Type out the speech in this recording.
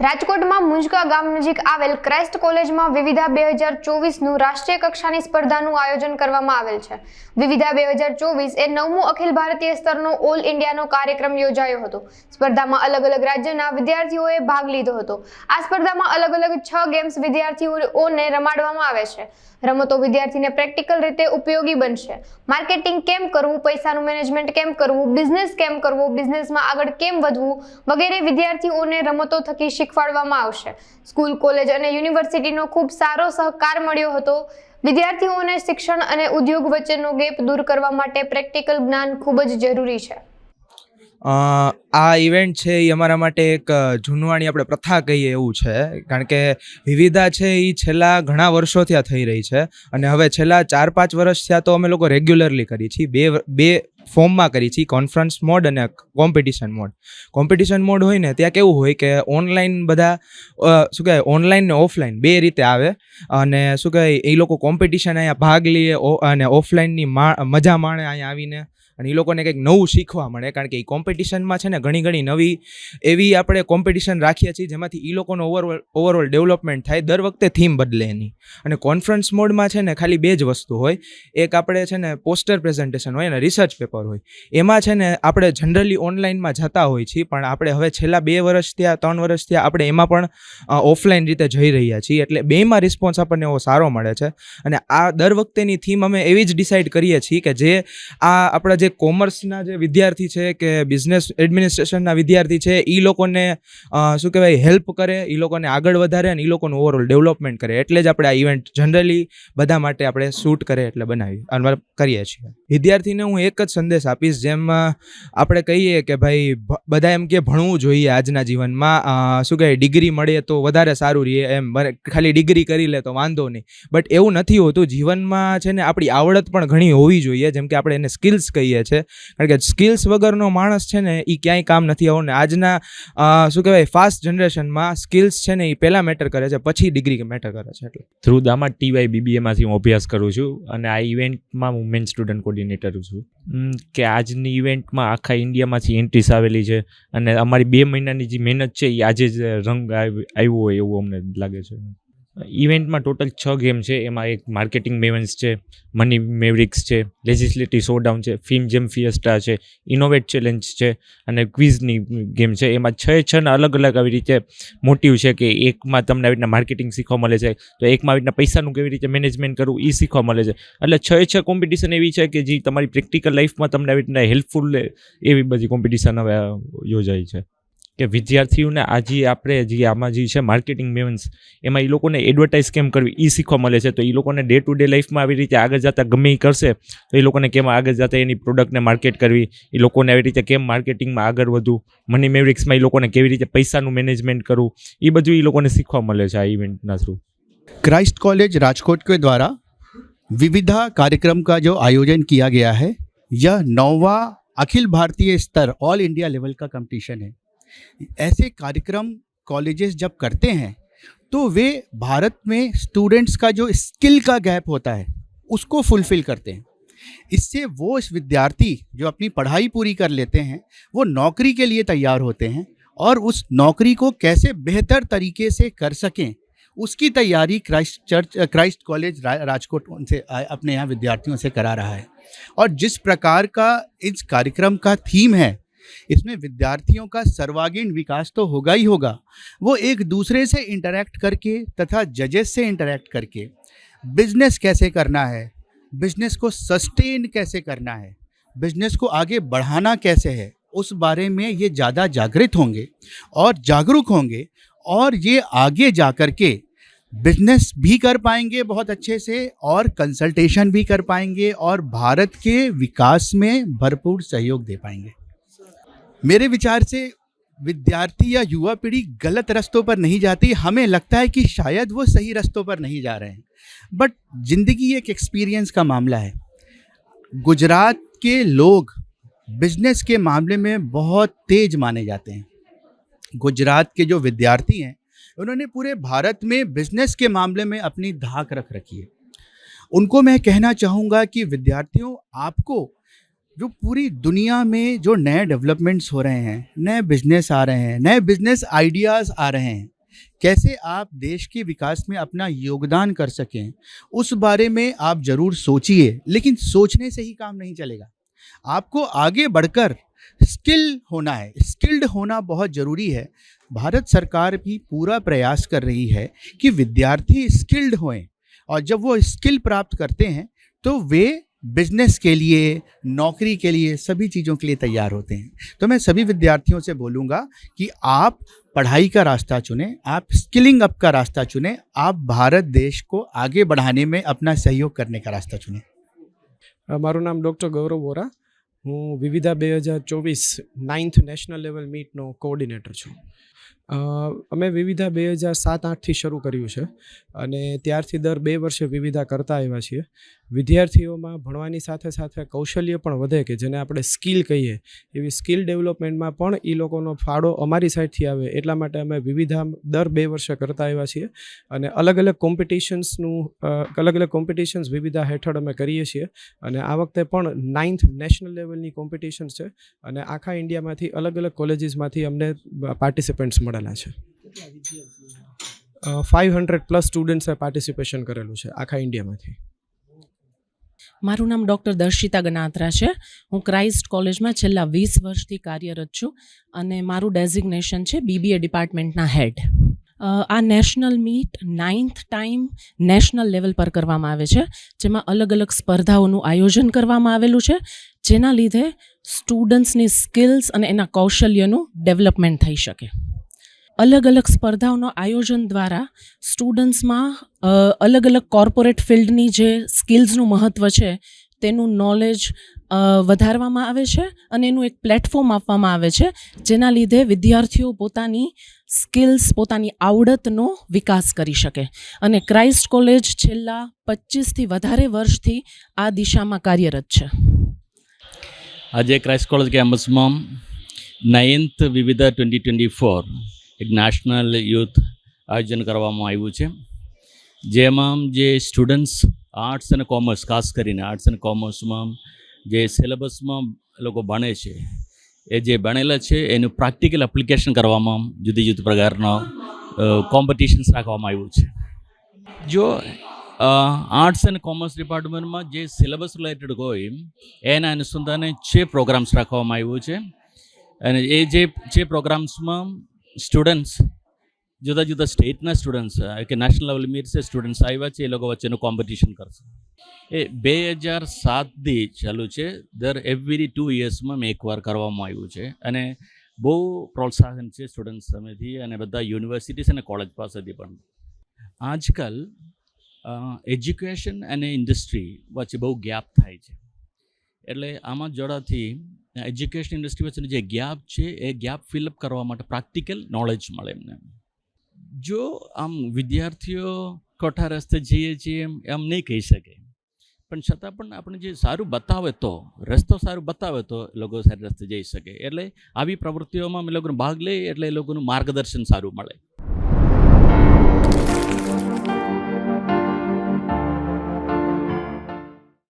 રાજકોટમાં મુંજકા ગામ નજીક આવેલ ક્રાઇસ્ટ કોલેજમાં વિવિધા બે હજાર ચોવીસનું રાષ્ટ્રીય કક્ષાની સ્પર્ધાનું આયોજન કરવામાં આવેલ છે. વિવિધા બે હજાર ચોવીસ એ નવમું અખિલ ભારતીય સ્તરનો ઓલ ઇન્ડિયાનો કાર્યક્રમ યોજાયો હતો. સ્પર્ધામાં અલગ અલગ રાજ્યના વિદ્યાર્થીઓએ ભાગ લીધો હતો. આ સ્પર્ધામાં અલગ અલગ છ ગેમ્સ વિદ્યાર્થીઓને રમાડવામાં આવે છે. રમતો વિદ્યાર્થીને પ્રેક્ટિકલ રીતે ઉપયોગી બનશે. માર્કેટિંગ કેમ કરવું, પૈસાનું મેનેજમેન્ટ કેમ કરવું, બિઝનેસ કેમ કરવો, બિઝનેસમાં આગળ કેમ વધવું વગેરે વિદ્યાર્થીઓને રમતો થકી શીખવાડવામાં આવશે. સ્કૂલ, કોલેજ અને યુનિવર્સિટીનો ખૂબ સારો સહકાર મળ્યો હતો. વિદ્યાર્થીઓને શિક્ષણ અને ઉદ્યોગ વચ્ચેનો ગેપ દૂર કરવા માટે પ્રેક્ટિકલ જ્ઞાન ખૂબ જ જરૂરી છે. આ ઇવેન્ટ છે એ અમારા માટે એક જૂનવાણી આપણે પ્રથા કહીએ એવું છે. કારણ કે વિવિધા છે એ છેલ્લા ઘણા વર્ષોથી આ થઈ રહી છે. અને હવે છેલ્લા ચાર પાંચ વર્ષ થયા તો અમે લોકો રેગ્યુલરલી કરી છીએ. બે બે ફોર્મમાં કરી છીએ કોન્ફરન્સ મોડ અને કોમ્પિટિશન મોડ કોમ્પિટિશન મોડ હોય ને ત્યાં કેવું હોય કે ઓનલાઈન બધા શું કહેવાય ઓનલાઈન ને ઓફલાઈન બે રીતે આવે. અને શું કહેવાય એ લોકો કોમ્પિટિશન અહીંયા ભાગ લઈએ અને ઓફલાઈનની મજા માણે અહીંયા આવીને અને એ લોકોને કંઈક નવું શીખવા મળે. કારણ કે એ કોમ્પિટિશનમાં છે ને ઘણી ઘણી નવી એવી આપણે કોમ્પિટિશન રાખીએ છીએ જેમાંથી એ લોકોનો ઓવરઓલ ઓવરઓલ ડેવલપમેન્ટ થાય દર વખતે થીમ બદલે એની. અને કોન્ફરન્સ મોડમાં છે ને ખાલી બે જ વસ્તુ હોય. એક આપણે છે ને પોસ્ટર પ્રેઝન્ટેશન હોય અને રિસર્ચ પેપર હોય. એમાં છે ને આપણે જનરલી ઓનલાઈનમાં જતા હોય છીએ, પણ આપણે હવે છેલ્લા બે વર્ષ થયા, ત્રણ વર્ષ થયા, આપણે એમાં પણ ઓફલાઈન રીતે જઈ રહ્યા છીએ. એટલે બેમાં રિસ્પોન્સ આપણને એવો સારો મળે છે. અને આ દર વખતેની થીમ અમે એવી જ ડિસાઇડ કરીએ છીએ કે જે આ આપણા જે કોમર્સના જે વિદ્યાર્થી છે કે બિઝનેસ એડમિનિસ્ટ્રેશનના વિદ્યાર્થી છે એ લોકોને શું કહેવાય હેલ્પ કરે એ લોકોને આગળ વધારે અને એ લોકોનું ઓવરઓલ ડેવલપમેન્ટ કરે. એટલે જ આપણે આ ઇવેન્ટ જનરલી બધા માટે આપણે શૂટ કરે એટલે બનાવી અને કરીએ છીએ. વિદ્યાર્થીને હું એક જ સંદેશ આપીશ, જેમ આપણે કહીએ કે ભાઈ બધા એમ કે ભણવું જોઈએ આજના જીવનમાં. શું કહેવાય ડિગ્રી મળે તો વધારે સારું રહે એમ. ખાલી ડિગ્રી કરી લે તો વાંધો નહીં. બટ એવું નથી હોતું, જીવનમાં છે ને આપણી આવડત પણ ઘણી હોવી જોઈએ, જેમ કે આપણે એને સ્કિલ્સ કહીએ છીએ કારણ કે સ્કિલ્સ વગરનો માણસ છે ને એ ક્યાંય કામ નથી આવવાનું. આજના શું કહેવાય ફાસ્ટ જનરેશનમાં સ્કિલ્સ છે ને એ પહેલાં મેટર કરે છે, પછી ડિગ્રી મેટર કરે છે એટલે. થ્રુ દામા ટીવાય બીબીએમાંથી હું અભ્યાસ કરું છું, અને આ ઇવેન્ટમાં હું મેન સ્ટુડન્ટ કોર્ડિનેટર છું. કે આજની ઇવેન્ટમાં આખા ઇન્ડિયામાંથી એન્ટ્રીસ આવેલી છે અને અમારી બે મહિનાની જે મહેનત છે એ આજે જ રંગ આવ્યો હોય એવું અમને લાગે છે. ઇવેન્ટમાં ટોટલ છ ગેમ છે. એમાં એક માર્કેટિંગ મેવન્સ છે મની મેવરિક્સ છે લેજિસ્લેટિવ શોડાઉન છે ફિલ્મ જેમ ફિયસ્ટા છે ઇનોવેટ ચેલેન્જ છે અને ક્વિઝની ગેમ છે. એમાં છ છના અલગ અલગ આવી રીતે મોટિવ છે કે એકમાં તમને આવી રીતના માર્કેટિંગ શીખવા મળે છે. તો એકમાં આવી રીતના પૈસાનું કેવી રીતે મેનેજમેન્ટ કરવું એ શીખવા મળે છે. એટલે છ છ કોમ્પિટિશન એવી છે કે જે તમારી પ્રેક્ટિકલ લાઈફમાં તમને આવી રીતના હેલ્પફુલ એવી બધી કોમ્પિટિશન હવે યોજાય છે. કે વિદ્યાર્થીઓને આજે આપણે જે આમાં જે છે માર્કેટિંગ મેવન્સ એમાં એ લોકોને એડવર્ટાઇઝ કેમ કરવી એ શીખવા મળે છે તો એ લોકોને ડે ટુ ડે લાઈફમાં આવી રીતે આગળ જતાં ગમે એ કરશે તો એ લોકોને કેમ આગળ જતાં એની પ્રોડક્ટને માર્કેટ કરવી એ લોકોને આવી રીતે કેમ માર્કેટિંગમાં આગળ વધવું મની મેવરિક્સમાં એ લોકોને કેવી રીતે પૈસાનું મેનેજમેન્ટ કરવું એ બધું એ લોકોને શીખવા મળે છે આ ઇવેન્ટના થ્રુ क्राइस्ट कॉलेज राजकोट के द्वारा विविधा कार्यक्रम का जो आयोजन किया गया है यह नौवा अखिल भारतीय स्तर ऑल इंडिया लेवल का कंपटीशन है ऐसे कार्यक्रम कॉलेजेस जब करते हैं तो वे भारत में स्टूडेंट्स का जो स्किल का गैप होता है उसको फुलफिल करते हैं। इससे वो इस विद्यार्थी जो अपनी पढ़ाई पूरी कर लेते हैं वो नौकरी के लिए तैयार होते हैं और उस नौकरी को कैसे बेहतर तरीके से कर सकें उसकी तैयारी क्राइस्ट चर्च क्राइस्ट कॉलेज रा, राजकोट उनसे अपने यहाँ विद्यार्थियों से करा रहा है। और जिस प्रकार का इस कार्यक्रम का थीम है इसमें विद्यार्थियों का सर्वागीण विकास तो होगा ही होगा। वो एक दूसरे से इंटरेक्ट करके तथा जजेस से इंटरेक्ट करके। बिज़नेस कैसे करना है? बिज़नेस को सस्टेन कैसे करना है? बिज़नेस को आगे बढ़ाना कैसे है? उस बारे में ये ज़्यादा जागृत होंगे और जागरूक होंगे और ये आगे जा कर के बिज़नेस भी कर पाएँगे बहुत अच्छे से और कंसल्टेशन भी कर पाएँगे और भारत के विकास में भरपूर सहयोग दे पाएँगे। मेरे विचार से विद्यार्थी या युवा पीढ़ी गलत रास्तों पर नहीं जाती। हमें लगता है कि शायद वो सही रास्तों पर नहीं जा रहे हैं। बट ज़िंदगी एक एक्सपीरियंस का मामला है। गुजरात के लोग बिज़नेस के मामले में बहुत तेज माने जाते हैं। गुजरात के जो विद्यार्थी हैं, उन्होंने पूरे भारत में बिज़नेस के मामले में अपनी धाक रख रखी है। उनको मैं कहना चाहूँगा कि विद्यार्थियों, आपको जो पूरी दुनिया में जो नए डेवलपमेंट्स हो रहे हैं, नए बिज़नेस आ रहे हैं, नए बिज़नेस आइडियाज़ आ रहे हैं, कैसे आप देश के विकास में अपना योगदान कर सकें, उस बारे में आप ज़रूर सोचिए, लेकिन सोचने से ही काम नहीं चलेगा। आपको आगे बढ़कर स्किल होना है स्किल्ड होना बहुत ज़रूरी है। भारत सरकार भी पूरा प्रयास कर रही है कि विद्यार्थी स्किल्ड होएँ, और जब वो स्किल प्राप्त करते हैं तो वे बिजनेस के लिए नौकरी के लिए सभी चीज़ों के लिए तैयार होते हैं तो मैं सभी विद्यार्थियों से बोलूँगा कि आप पढ़ाई का रास्ता चुनें आप स्किलिंग अप का रास्ता चुनें आप भारत देश को आगे बढ़ाने में अपना सहयोग करने का रास्ता चुनें અ, મારું નામ ડૉક્ટર ગૌરવ વોરા હું વિવિધા બે હજાર ચોવીસ નાઇન્થ નેશનલ લેવલ મીટનો કોઓર્ડિનેટર છું અ, અમે વિવિધા બે હજાર સાત આઠથી શરૂ કર્યું છે અને ત્યારથી દર બે વર્ષે વિવિધા કરતા આવ્યા છીએ. વિદ્યાર્થીઓમાં ભણવાની સાથે સાથે કૌશલ્ય પણ વધે કે જેને આપણે સ્કિલ કહીએ, એવી સ્કિલ ડેવલપમેન્ટમાં પણ એ લોકોનો ફાળો અમારી સાઈડથી આવે એટલા માટે અમે વિવિધા દર બે વર્ષે કરતા આવ્યા છીએ અને અલગ અલગ કોમ્પિટિશન્સનું અલગ અલગ કોમ્પિટિશન્સ વિવિધા હેઠળ અમે કરીએ છીએ અને આ વખતે પણ નાઇન્થ નેશનલ લેવલની કોમ્પિટિશન્સ છે અને આખા ઇન્ડિયામાંથી અલગ અલગ કોલેજીસમાંથી અમને પાર્ટિસિપન્ટ્સ મળેલા છે. ફાઇવ હંડ્રેડ પ્લસ સ્ટુડન્ટ્સે પાર્ટિસિપેશન કરેલું છે આખા ઇન્ડિયામાંથી. મારું નામ ડૉક્ટર દર્શિતા ગનાત્રા છે. હું ક્રાઇસ્ટ કોલેજમાં છેલ્લા વીસ વર્ષથી કાર્યરત છું અને મારું ડેઝિગ્નેશન છે બીબીએ ડિપાર્ટમેન્ટના હેડ આ national meet ninth time national level પર કરવામાં આવે છે, જેમાં અલગ અલગ સ્પર્ધાઓનું આયોજન કરવામાં આવેલું છે, જેના લીધે સ્ટુડન્ટ્સની સ્કિલ્સ અને એના કૌશલ્યનું ડેવલપમેન્ટ થઈ શકે. અલગ અલગ સ્પર્ધાઓનો આયોજન દ્વારા સ્ટુડન્ટ્સમાં અલગ અલગ કોર્પોરેટ ફિલ્ડની જે સ્કિલ્સનું મહત્ત્વ છે, તેનું નોલેજ વધારવામાં આવે છે અને એનું એક પ્લેટફોર્મ આપવામાં આવે છે, જેના લીધે વિદ્યાર્થીઓ પોતાની સ્કિલ્સ, પોતાની આવડતનો વિકાસ કરી શકે. અને ક્રાઇસ્ટ કોલેજ છેલ્લા પચીસથી વધારે વર્ષથી આ દિશામાં કાર્યરત છે. આજે ક્રાઇસ્ટ કોલેજ કેમ્પસમાં ninth Vividha twenty twenty four એક નેશનલ યુથ આયોજન કરવામાં આવ્યું છે. જેમાં જે સ્ટુડન્ટ્સ આર્ટ્સ અને કોમર્સ ખાસ કરીને આર્ટ્સ અને કોમર્સમાં જે સિલેબસમાં લોકો ભણે છે, એ જે ભણેલા છે, એનું પ્રેક્ટિકલ એપ્લિકેશન કરવામાં જુદી જુદી પ્રકારના કોમ્પિટિશન્સ રાખવામાં આવ્યું છે. જો આર્ટ્સ એન્ડ કોમર્સ ડિપાર્ટમેન્ટમાં જે સિલેબસ રિલેટેડ હોય, એના અનુસંધાને છે પ્રોગ્રામ્સ રાખવામાં આવ્યું છે. અને એ જે, છે પ્રોગ્રામ્સમાં સ્ટુડન્ટ્સ જુદા જુદા સ્ટેટના સ્ટુડન્ટ્સ કે નેશનલ લેવલ મીરસે સ્ટુડન્ટ્સ આવ્યા છે, એ લોકો વચ્ચેનું કોમ્પિટિશન કરશે. એ બે હજાર સાતથી ચાલુ છે. દર એવરી ટુ ઇયર્સમાં એકવાર કરવામાં આવ્યું છે. અને બહુ પ્રોત્સાહન છે સ્ટુડન્ટ્સ સામેથી અને બધા યુનિવર્સિટીઝ અને કોલેજ પાસેથી પણ. આજકાલ એજ્યુકેશન અને ઇન્ડસ્ટ્રી વચ્ચે બહુ ગેપ થાય છે. એટલે આમાં જોડાથી એજ્યુકેશન ઇન્ડસ્ટ્રી જે ગેપ છે, એ ગેપ ફિલઅપ કરવા માટે પ્રેક્ટિકલ નોલેજ મળે એમને. જો આમ વિદ્યાર્થીઓ ખોટા રસ્તે જઈએ છીએ એમ એમ નહીં કહી શકે. પણ છતાં પણ આપણે જે સારું બતાવે તો, રસ્તો સારું બતાવે તો એ લોકો સારી રસ્તે જઈ શકે. એટલે આવી પ્રવૃત્તિઓમાં અમે લોકોને ભાગ લઈએ એટલે એ લોકોનું માર્ગદર્શન સારું મળે.